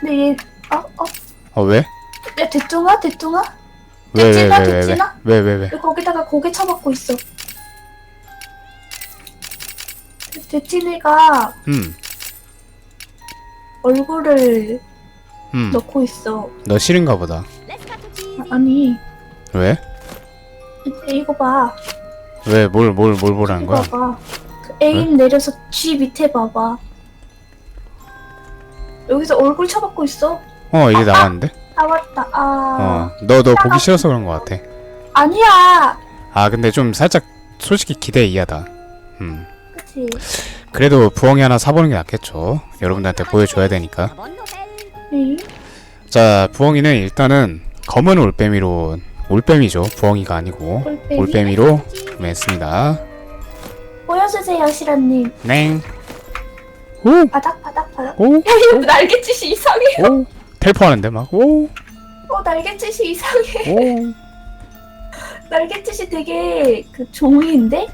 근데 얘, 어, 어, 어 왜? 야, 대뚱아? 대뚱아? 왜왜 됐지나, 왜왜왜 됐지나? 왜왜 왜? 왜 거기다가 고개 쳐박고 있어? 대진이가 음. 얼굴을 음. 넣고 있어. 너 싫은가 보다. 아, 아니, 왜? 이거 봐. 왜 뭘 뭘 뭘 보라는 이거 거야? 봐봐. 그 에임 내려서 G 밑에 봐봐. 여기서 얼굴 쳐박고 있어. 어 이제 나왔는데? 아, 맞다. 아. 어. 너 너 보기 싫어서 그런 거 같아. 아니야! 아 근데 좀 살짝 솔직히 기대 이하다. 음. 그치. 그래도 부엉이 하나 사보는 게 낫겠죠. 여러분들한테 보여줘야 되니까. 응? 자, 부엉이는 일단은 검은 올빼미로 올빼미죠. 부엉이가 아니고 올빼미? 올빼미로 구매했습니다. 보여주세요, 시라님. 넹. 오, 바닥, 바닥, 바닥. 오, 야, 이거 날개짓이 이상해. 오. 텔포하는데 막 오, 어, 날개짓이 이상해. 오. 날개짓이 되게 그 종이인데?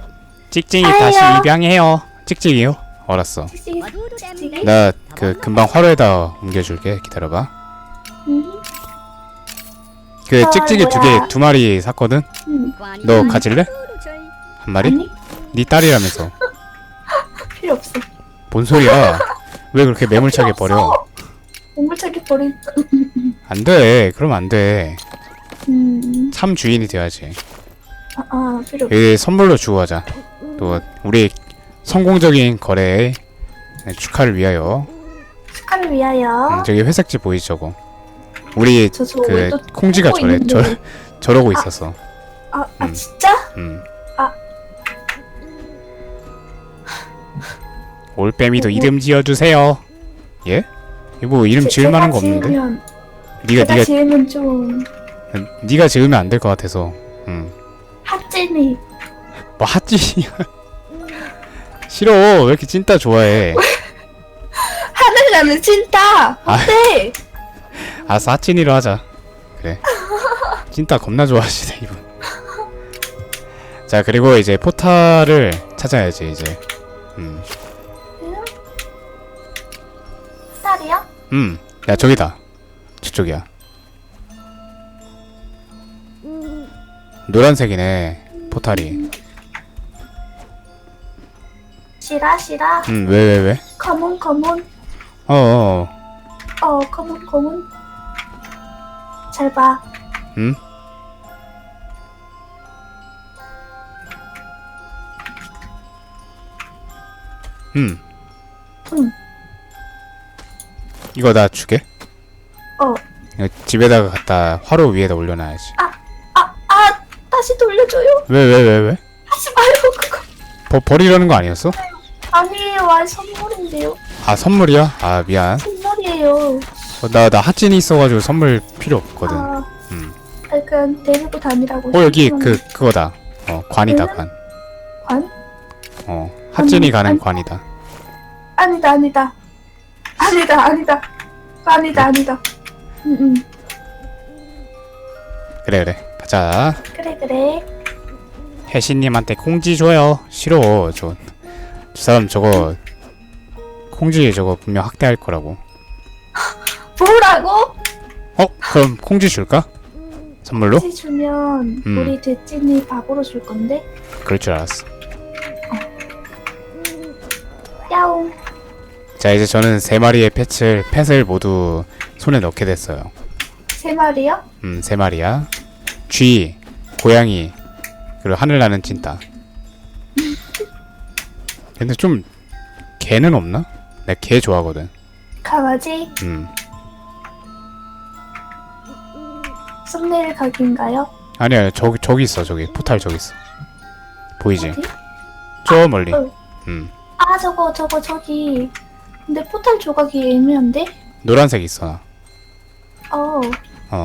찍찍이 아야. 다시 입양해요. 찍찍이요? 알았어. 찍찍이? 찍찍이? 나 그 금방 화로에다 옮겨줄게. 기다려봐. 응? 그 아, 찍찍이 두 개 뭐야. 두 마리 샀거든. 응. 너 가질래? 한 마리? 아니, 네 딸이라면서. 필요 없어. 뭔 소리야? 왜 그렇게 매몰차게 버려? 보물차게 버린. 안 돼. 그럼 안 돼. 음, 참 주인이 돼야지. 아, 아, 필요 없어. 이 선물로 주고 하자. 또 우리 성공적인 거래에 축하를 위하여. 축하를 위하여. 음, 저기 회색지 보이지 저거. 우리 저, 저, 그 보고 저래 저. 저러고 있었어. 아, 아, 음. 진짜? 음. 올빼미도. 이름 지어 주세요. 예? 이거 뭐 이름 제- 지을 만한 거 없는데? 지으면, 네가 제가 네가 지으면 좀 네가 지으면 안 될 것 같아서. 음. 핫진이. 뭐 핫진이야. 싫어. 왜 이렇게 찐따 좋아해? 하늘 나는 찐따. 어때? 아, 사찐이로 하자. 그래. 찐따 겁나 좋아하시네, 이분. 자, 그리고 이제 포탈을 찾아야지, 이제. 음. 음. 야, 저기다. 저쪽이야. 노란색이네, 포탈이. 시라 시라. 음, 왜, 왜, 왜? 커문 커문. 어어, 어 커문 커문. 잘 봐. 음? 음. 응. 이거 나 주게? 어. 이거 집에다가 갖다 화로 위에다 올려놔야지. 아, 아, 다시 돌려줘요. 왜, 왜, 왜, 왜? 하지 마요, 그거. 버, 버리려는 거 아니었어? 아니에요, 아, 선물인데요. 아, 선물이야? 아, 미안. 선물이에요. 어, 나, 나 핫진이 있어가지고 선물 필요 없거든. 아, 음. 아, 그냥 데리고 다니라고. 어, 여기. 그, 그거다. 어, 관이다, 응? 관. 관? 어, 핫진이 아니, 가는 아니. 관이다. 아니다, 아니다. 아니다, 아니다. 아니다, 아니다. 응, 응. 그래, 그래. 가자. 그래, 그래. 혜신님한테 콩지 줘요. 싫어. 저, 저 사람 저거, 콩지 저거 분명 학대할 거라고. 뭐라고? 어? 그럼 콩지 줄까? 선물로? 같이 주면 음. 우리 대찐이 밥으로 줄 건데. 그럴 줄 알았어. 야옹. 자, 이제 저는 세 마리의 펫을, 펫을 모두 손에 넣게 됐어요. 세 마리요? 음, 세 마리야. 쥐, 고양이, 그리고 하늘나는 찐따. 근데 좀, 개는 없나? 나개 좋아하거든. 강아지? 음. 썸네일 각인가요? 아니야, 저기, 저기 있어, 저기. 포탈 저기 있어. 보이지? 어디? 저 멀리. 어. 음. 아 저거 저거 저기 근데 포탈 조각이 애매한데? 노란색 있어. 어 어.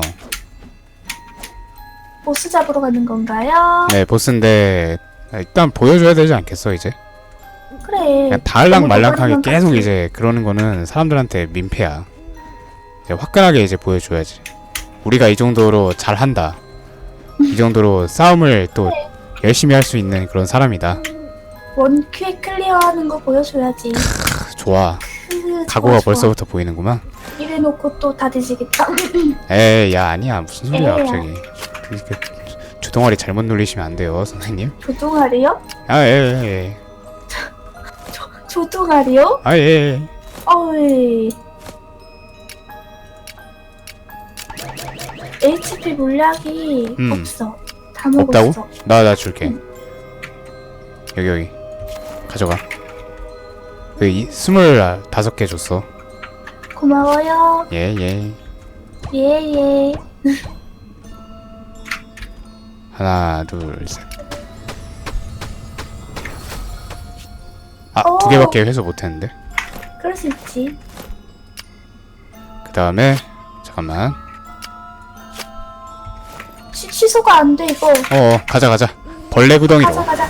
보스 잡으러 가는 건가요? 네, 보스인데, 일단 보여줘야 되지 않겠어, 이제? 그래 그냥 달랑 말랑하게 너무 계속. 이제 그러는 거는 사람들한테 민폐야. 이제 화끈하게 이제 보여줘야지. 우리가 이 정도로 잘한다. 이 정도로 싸움을 또 열심히 할 수 있는 그런 사람이다. 원퀴 클리어하는 거 보여줘야지 크, 좋아. 각오가. 벌써부터 보이는구만. 이래 해놓고 또다 뒤지겠다. 에이 야 아니야 무슨 소리야 에이야. 갑자기 이렇게 주동아리 잘못 눌리시면 안 돼요 선생님 조종아리요? 아 예예 조종아리요? 아예 어이. HP 물약이 음. 없어. 다 없다고? 먹었어. 나나 줄게 여기 여기 가져가 그 이, 스물 다섯 개 줬어 고마워요. 예 예 예 예. 하나 둘 셋 아 어. 두 개밖에 회수 못 했는데 그럴 수 있지. 그 다음에 잠깐만 취, 취소가 안 돼 이거. 어 가자 가자 벌레 구덩이로 가자 가자.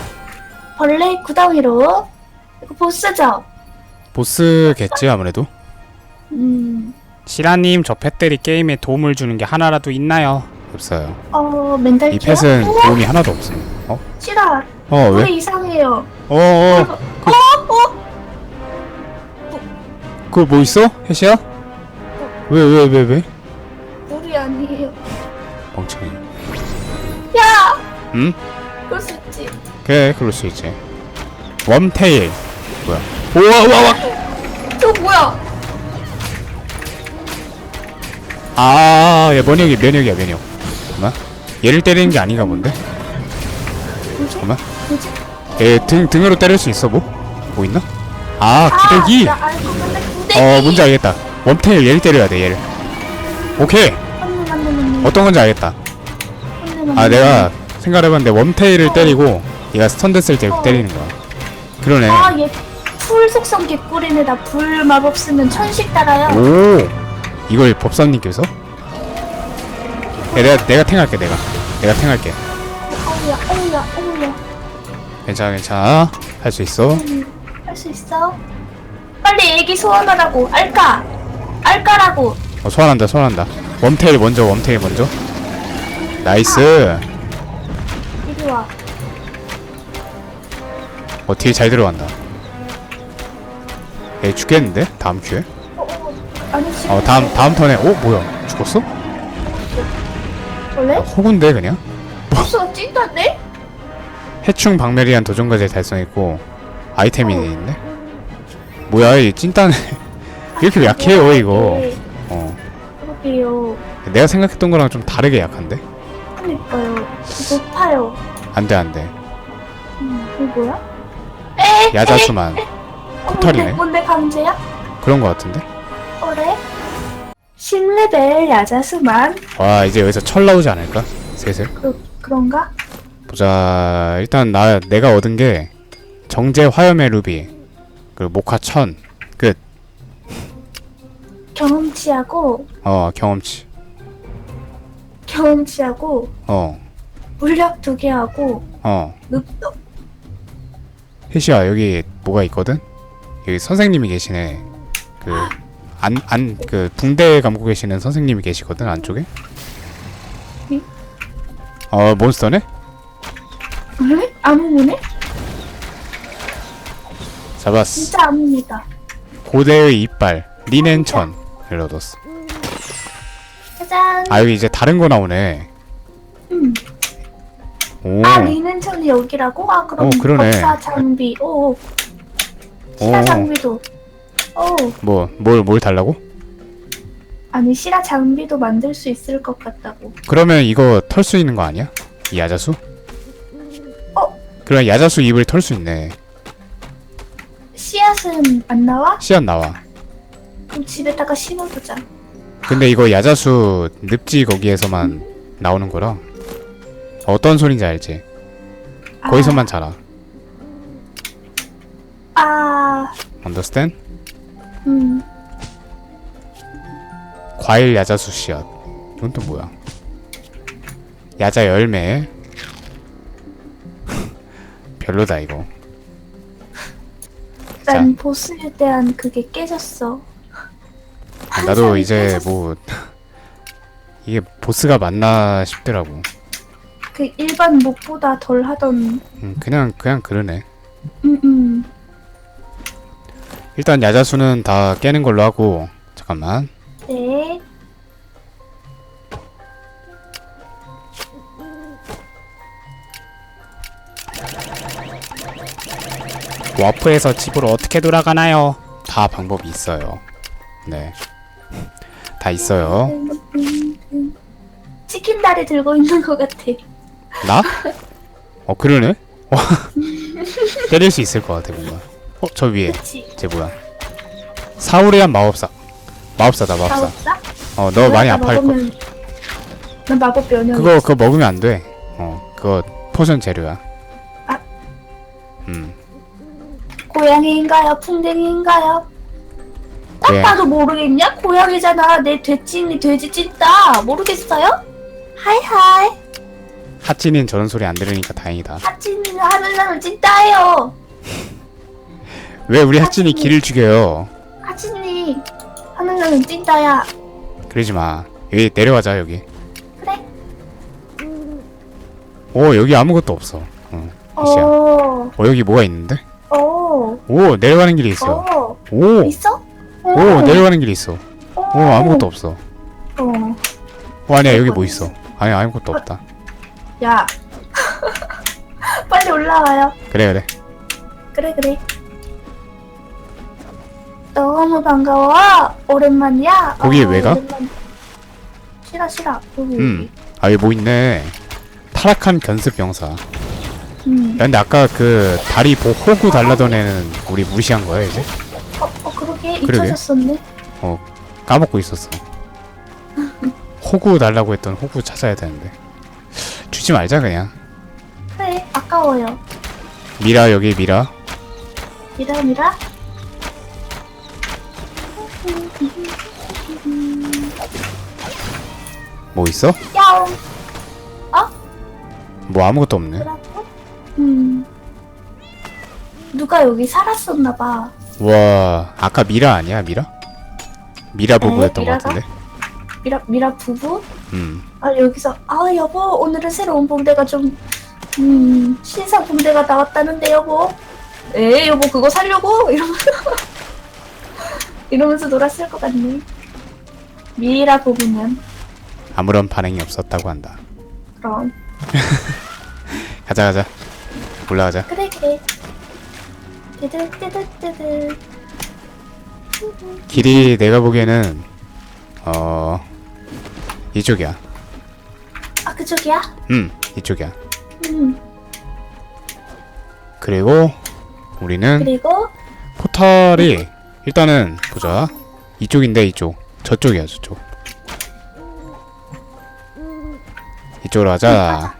벌레 구덩이로. 이거 보스죠? 보스겠지 아무래도 음. 시라님 저 펫들이 게임에 도움을 주는 게 하나라도 있나요? 없어요 어 멘탈 이? 펫은 우와, 도움이 하나도 없음 어? 싫어. 어 왜? 우리 이상해요. 어어 어, 어? 그거 뭐 있어? 혜시야? 왜 왜 왜 왜? 우리 아니에요. 멍청이 야! 응? 그럴 수 있지. 그래 그럴 수 있지 웜테일 뭐야 우와 우와 우와 저 뭐야? 아, 얘 면역이 면역이야 면역. 잠깐만. 얘를 때리는 게 아닌가 본데. 잠깐만. 뭐지? 얘등 등으로 때릴 수 있어 뭐? 뭐 있나? 아, 기대기. 아, 나 알고 있는데 구데기. 어, 뭔지 알겠다. 웜테일 얘를 때려야 돼 얘를. 오케이. 맞네 맞네 맞네. 어떤 건지 알겠다. 맞네 맞네. 아, 내가 생각해봤는데 웜테일을 때리고 얘가 스턴 됐을 때 어. 때리는 거야. 그러네. 아, 얘 풀 속성 개꿀이네. 나불 마법 쓰면 천식 따라요. 오, 이걸 법사님께서? 야, 내가 내가 탱할게 내가. 내가 탱할게. 어우야, 어우야, 어우야. 괜찮아 괜찮아. 할 수 있어. 음, 할수 있어? 빨리 애기 소원하라고. 알까? 알까라고. 어, 소환한다, 소환한다. 웜테일 먼저, 웜테일 먼저. 나이스. 이리 와. 어, 딜 잘 들어간다. 얘 죽겠는데? 다음 큐에? 어, 어. 아니 지금. 어, 다음, 다음 턴에, 어, 뭐야? 죽었어? 원래? 어, 호구인데, 그냥? 보스가 찐다네? 해충 박멸이란 도전과제 달성했고, 아이템이 있네? 뭐야, 이 찐따네. 왜 이렇게 약해요, 이거. 네, 어. 그러게요. 내가 생각했던 거랑 좀 다르게 약한데? 그니까요. 높아요. 안 돼, 안 돼. 음, 이거 뭐야? 에? 야자수만. 어, 포털이네. 뭔데, 뭔데 강제야? 그런 거 같은데? 그래? 10레벨 야자수만? 와, 이제 여기서 철 나오지 않을까? 슬슬. 그, 그런가? 보자 일단 나 내가 얻은 게 정제 화염의 루비 그리고 모카 천끝어 경험치하고, 경험치 경험치하고, 어어 물약 두 개하고, 어. 늑도. 혜시야 여기 뭐가 있거든 여기 선생님이 계시네 그 안 안 그 붕대 감고 계시는 선생님이 계시거든 안쪽에 응? 어 몬스터네 그래? 아무무네? 잡았어 진짜 아무입니다. 고대의 이빨 리넨천을 얻었어 짜잔. 아 여기 이제 다른 거 나오네 음. 오 아, 리넨천이 여기라고? 아, 그럼 오, 그러네. 법사 장비. 오. 시라 장비도. 오. 뭐뭘 뭘 달라고 아니, 시라 장비도 만들 수 있을 것 같다고. 그러면 이거 털 수 있는 거 아니야? 이 야자수? 어? 그럼 야자수 입을 털 수 있네. 씨앗은 안 나와? 씨앗 나와. 그럼 집에다가 심어보자. 근데 이거 야자수 늪지 거기에서만 나오는 거라. 어떤 소린지 알지? 아, 거기서만 자라. 아, Understand? 음. 과일 야자수 씨앗. 이건 또 뭐야? 야자 열매. 별로다 이거. 자, 난 보스에 대한 그게 깨졌어. 나도 항상 이제. 뭐 이게 보스가 맞나 싶더라고. 그 일반 목보다 덜 하던, 음, 그냥 그냥 그러네. 음, 음. 일단 야자수는 다 깨는 걸로 하고 잠깐만 네. 와프에서 집으로 어떻게 돌아가나요? 다 방법이 있어요 네. 다 있어요 치킨 다리 들고 있는 것 같아. 나? 어 그러네? 어. 때릴 수 있을 것 같아 뭔가 어 저 위에 그치? 쟤 뭐야? 사우리안 마법사. 마법사다 마법사. 마법사? 어 너 많이 아파할 거. 나 마법 면역. 그거 그거 먹으면 안 돼. 어 그거 포션 재료야. 아. 음. 고양이인가요? 풍뎅이인가요? 딱 고양이. 봐도 모르겠냐? 고양이잖아. 내 돼지니 돼지 찐따. 모르겠어요? 하이하이. 하찌는 저런 소리 안 들으니까 다행이다. 하진이는 하늘나는 찐따예요. 왜 우리 하찌니 길을 죽여요? 하진이 하늘나는 찐따야. 그러지 마. 여기 내려가자 여기. 그래? 오 여기 아무것도 없어. 어. 어. 어 여기 뭐가 있는데? 어. 오 내려가는 길이 있어. 어. 오. 있어? 어. 오 내려가는 길이 있어. 어. 오 아무것도 없어. 어. 오 아니야 여기 뭐 있어. 아니 아무것도 없다. 야. 빨리 올라와요. 그래 그래. 그래 그래. 너무 반가워. 오랜만이야. 거기 어, 왜 가? 오랜만. 싫어 싫어. 여기 음. 아 여기 뭐 있네. 타락한 견습 병사. 야 음. 근데 아까 그 다리 보 호구 달라던 애는 우리 무시한 거야 이제? 어, 어 그러게 그러게. 잊혀졌었네. 까먹고 있었어. 호구 달라고 했던 호구 찾아야 되는데. 주지 말자 그냥. 그래 아까워요. 미라 여기 미라. 미라 미라. 뭐 있어? 야옹. 뭐 아무것도 없네. 음. 누가 여기 살았었나 봐. 와 아까 미라 아니야 미라? 미라 부부였던 것 미라가? 같은데. 미라 미라 부부? 음. 아 여기서 아 여보 오늘은 새로운 봉대가 좀 음, 신상 봉대가 나왔다는데 여보 에 여보 그거 살려고 이러면서 이러면서 놀았을 것 같네 미라 부부면 아무런 반응이 없었다고 한다. 그럼 가자 가자. 올라가자. 그래 그래 뜨드 뜨드 뜨드 길이 내가 보기에는 어 이쪽이야. 아 그쪽이야? 음 이쪽이야. 음 그리고 우리는 그리고 포탈이 일단은 보자. 이쪽인데 이쪽. 저쪽이야 저쪽. 이쪽으로 가자.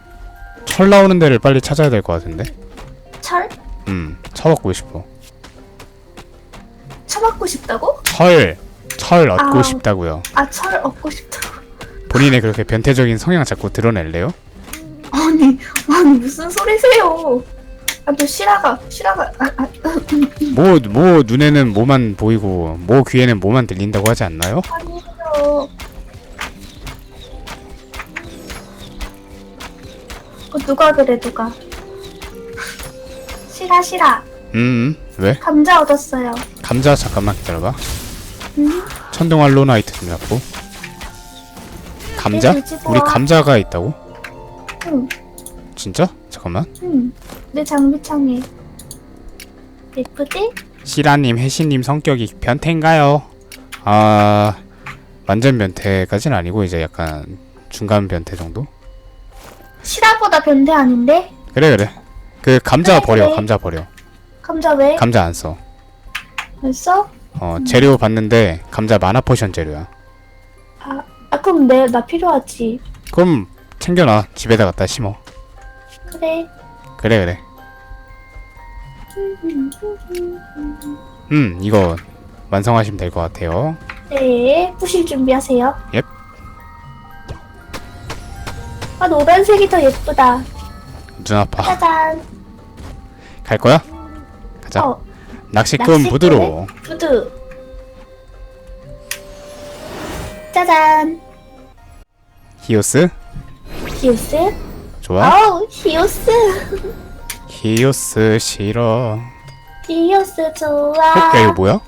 철 나오는 데를 빨리 찾아야 될 것 같은데. 철? 음, 처먹고 싶어. 쳐맞고 싶다고? 철, 철 얻고 아. 싶다고요. 아 철 얻고 싶다고 본인의 그렇게 변태적인 성향 자꾸 드러낼래요? 아니 아니 무슨 소리세요 아또 시라가 시라가 아, 아, 뭐, 뭐 눈에는 뭐만 보이고, 뭐 귀에는 뭐만 들린다고 하지 않나요? 아니에요. 어, 누가 그래 누가? 시라 시라 음, 왜? 감자 얻었어요. 감자 잠깐만 기다려봐. 음, 천둥알 로나이트 좀 잡고. 감자? 네. 우리 감자가 있다고? 응, 진짜? 잠깐만. 응. 내 장비창에 예쁘지? 시라님, 혜신님 성격이 변태인가요? 아, 완전 변태까진 아니고 이제 약간 중간 변태 정도? 시라보다 변태 아닌데? 그래 그래. 그 감자 그래, 버려, 그래. 감자 버려. 감자 왜? 감자 안 써. 벌써? 어, 재료 봤는데 감자 마나 포션 재료야. 아, 아 그럼 내 나 필요하지. 그럼 챙겨놔. 집에다 갖다 심어. 그래. 그래 그래. 음, 이거 완성하시면 될 것 같아요. 네, 부실 준비하세요. 옙. 아 노란색이 더 예쁘다. 눈 아파. 짜잔. 갈 거야? 가자. 어, 낚시꾼 낚시꾼? 부드로. 푸드. 짜잔. 히오스. 히오스? 좋아. 아우, 히오스. 히오스 싫어. 히오스 어? 좋아. 야 이거 뭐야?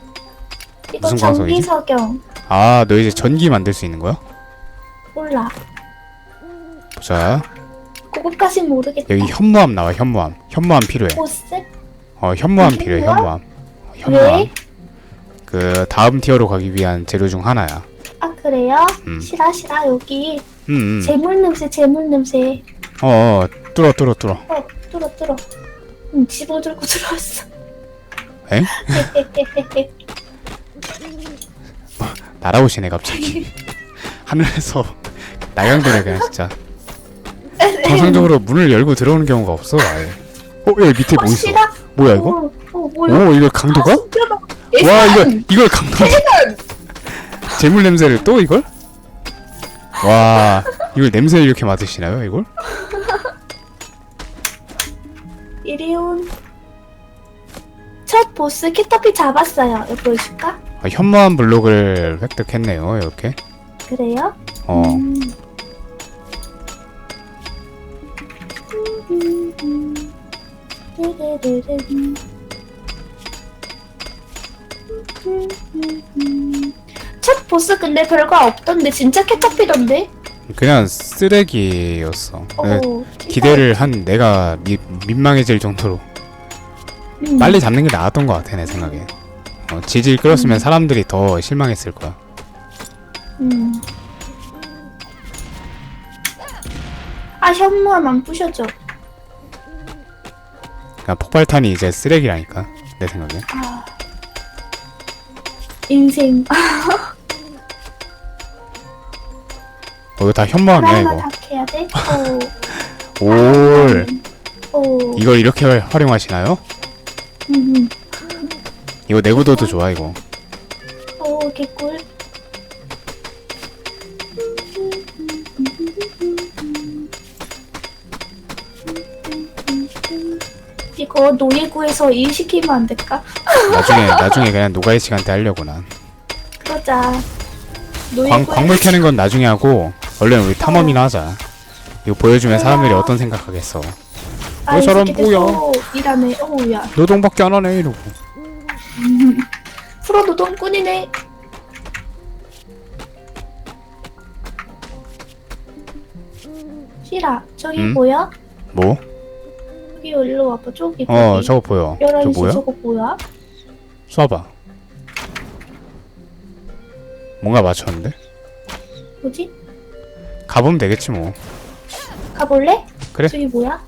이거 무슨 광석이지? 전기석영. 아, 너 이제 전기 만들 수 있는 거야? 몰라. 보자. 그것까진 모르겠다. 여기 현무암 나와. 현무암. 현무암 필요해. 보스? 어 현무암 아, 필요해 현무암? 현무암 현무암 왜? 그 다음 티어로 가기 위한 재료 중 하나야 아 그래요? 음. 싫어 싫어 여기 음, 음. 재물 냄새 재물 냄새 어, 어 뚫어 뚫어 뚫어 어 뚫어 뚫어 응 집어 들고 들어왔어 엥? 날아오시네 갑자기 하늘에서 나경도네 그냥 진짜 정상적으로 문을 열고 들어오는 경우가 없어 아예 어 여기 밑에 뭐 어, 있어 싫어 뭐야 이거? 어, 어 뭐야 오 이거 강도가? 아. 와! 이거 이걸 강도 재물 냄새를 또 이걸? 와 이걸 냄새 이렇게 맡으시나요 이걸? 이리 온. 첫 보스 캐터피 잡았어요. 이거 보여줄까? 아, 현무암 블록을 획득했네요 이렇게 그래요? 어 음. 첫 보스 근데 별거 없던데 진짜 캐터피던데? 그냥 쓰레기였어 네, 어, 기대를 한 내가 미, 민망해질 정도로 음. 빨리 잡는 게 나았던 것 같아 내 생각에 어, 지질 끌었으면 사람들이 더 실망했을 거야 음. 아 현무암 안 부셔져. 그냥 폭발탄이 이제 쓰레기라니까 내 생각에 아 인생 어, 이거 다 하나하나 이거 다 캐야 돼. 어. 올 오. 이걸 이렇게 활용하시나요? 음. 이거 내구도도 좋아 이거 오 개꿀. 이거 노예구에서 일 시키면 안 될까? 나중에 나중에 그냥 노가이 시간 때 하려고 난 그러자. 광, 노예구에 광물 캐는 건 나중에 하고 얼른 우리 탐험이나 하자 이거 보여주면 사람들이 어떤 생각하겠어 아, 이이 사람 새끼들 뭐야? 또 일하네. 어우야. 노동밖에 안 하네 이러고 프로 노동꾼이네. 시라 저기 음? 보여? 뭐? 여기 일로 와봐. 저기 어. 저거 보여 저 11시 뭐야? 저거 뭐야? 쏴봐 뭔가 맞췄는데? 뭐지? 가보면 되겠지 뭐 가볼래? 그래. 저기 뭐야?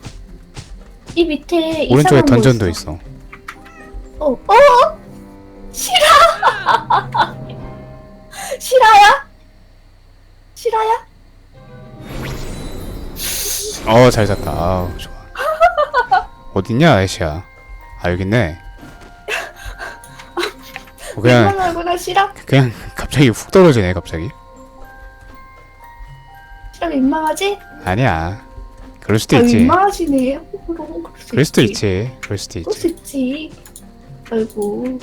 이 밑에 오른쪽에 이상한 거 던전도 있어. 있어 어, 어? 실화! 실화야? 실화야? 어 잘 잤다 아우 좋아 어딨냐 애쉬야 아 여기 있네 어, 그냥 민망하구나 실화? 그냥 갑자기 훅 떨어지네 갑자기 실화 민망하지? 아니야 그럴 수도 아, 있지 민망하시네. 그럴 수 그럴 수도 있지. 그럴 수도 그럴 있지 수 있지. 아이고.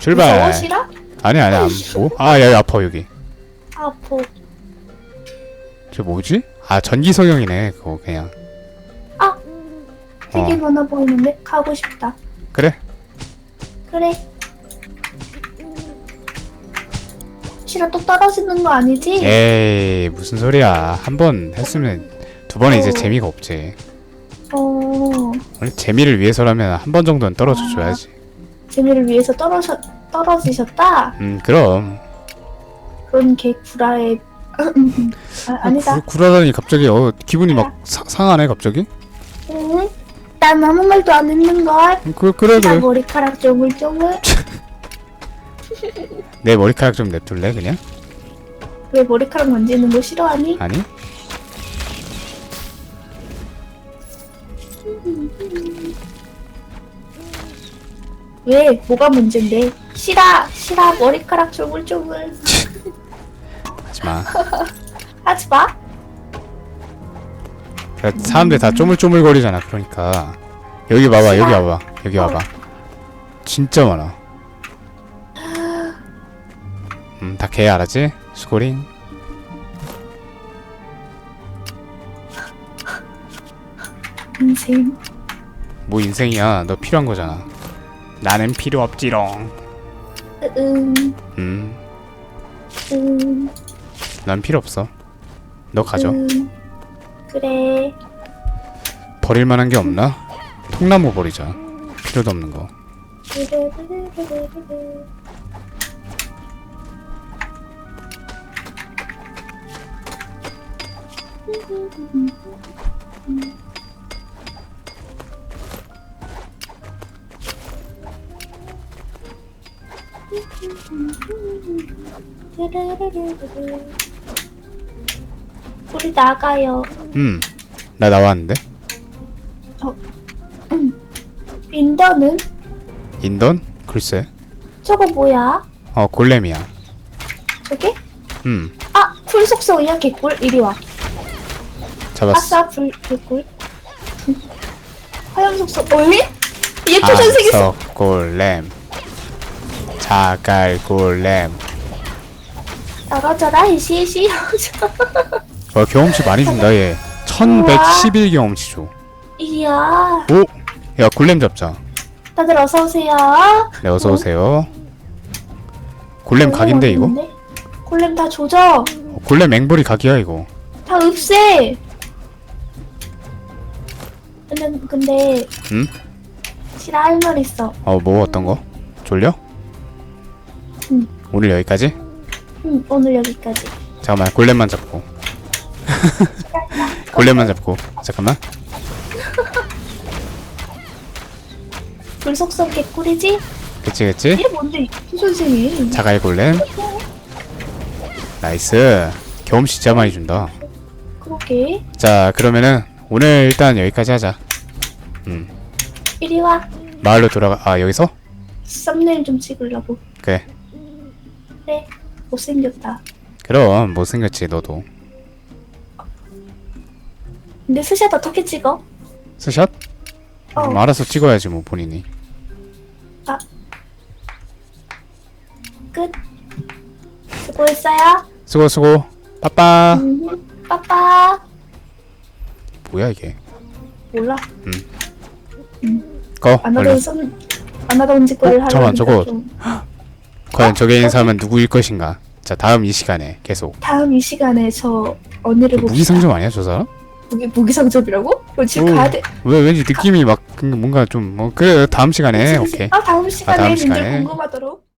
출발 실화? 아니 아니 안 뭐? 아 여기 아파 여기 아파. 저 뭐지? 아 전기 석영이네 그거 그냥 아! 되게 어. 많아 보이는데? 가고 싶다. 그래 그래. 실화 또 떨어지는 거 아니지? 에이 무슨 소리야 한 번 했으면 두 번에 이제 어. 재미가 없지 어, 원래 재미를 위해서라면 한 번 정도는 떨어져 줘야지 재미를 위해서 떨어져, 떨어지셨다? 음 그럼 그런 개 구라의 아, 아니다. 구, 구라다니 갑자기 어 기분이 막 사, 상하네 갑자기 응? 난 아무 말도 안 했는걸. 음, 그, 그래 나 그래 머리카락 쪼물쪼물. 내 머리카락 좀 냅둘래 그냥? 왜 머리카락 만지는 거 싫어하니? 아니? 왜? 뭐가 문제인데? 싫어, 싫어. 머리카락 쪼물쪼물. 하지마. 하지 마. 사람들 다 쪼물쪼물거리잖아 그러니까. 여기 봐봐 여기 봐봐 여기 봐봐. 진짜 많아. 음다 개 알았지? 수고링 인생. 뭐 인생이야. 너 필요한 거잖아. 나는 필요 없지롱. 응, 음 난 응, 필요 없어 너 가져 응. 그래. 버릴 만한 게 없나? 통나무 버리자. 필요도 없는 거. 우리 나가요. 음, 나 나왔는데? 인더는? 인던? 글쎄. 저거 뭐야? 어, 골렘이야. 저게? 음, 아, 풀 속성이야 개꿀. 이리 와. 잡았어. 아싸 불 개꿀. 화염 속성. 어이? 얘 표정 생겼어. 골렘. 자갈 골렘. 떨어져라 이시이시. 와, 경험치 많이 준다, 얘. 1111 경험치 줘. 이리야. 오! 야, 골렘 잡자. 다들 어서 오세요. 네, 어서오세요. 골렘 각인데, 이거? 골렘 다 조져. 어, 골렘 앵벌이 각이야, 이거. 다 없애. 근데 근데 응? 실아 할말 있어. 어, 뭐 어떤 거? 졸려? 응. 오늘 여기까지? 응 오늘 여기까지. 잠깐만, 골렘만 잡고. 골렘만 잡고. 잠깐만. 불 속성 개꿀이지? 그치, 그치? 얘 뭔데 이 선생님? 자갈 골렘. 나이스. 경험치 진짜 많이 준다. 그러게. 자, 그러면은 오늘 일단 여기까지 하자. 음. 이리 와. 마을로 돌아가. 아, 여기서? 썸네일 좀 찍으려고. 그래. 그래. 못생겼다. 그럼 못생겼지, 너도. 근데 스샷 어떻게 찍어? 스샷? 어. 음, 알아서 찍어야지, 뭐, 본인이. 끝. 수고했어요. 수고, 수고. 빠빠. 음, 빠빠. 뭐야, 이게. 몰라. 꺼, 안 얼른. 하던 썸, 안 하던 짓거리를 어, 하려니까 잠깐만, 저거. 좀. 과연 저게 있는 사람은 누구일 것인가? 자, 다음 이 시간에 계속. 다음 이 시간에 저 언니를 봅시다. 무기상점 아니야, 저 사람? 무기 무기 상점이라고? 그럼 집 오. 가야 돼. 왜, 왠지 느낌이 막, 뭔가 좀, 뭐, 그래, 다음 시간에, 그치. 오케이. 아 다음 시간에 다음 님들 시간에. 궁금하도록.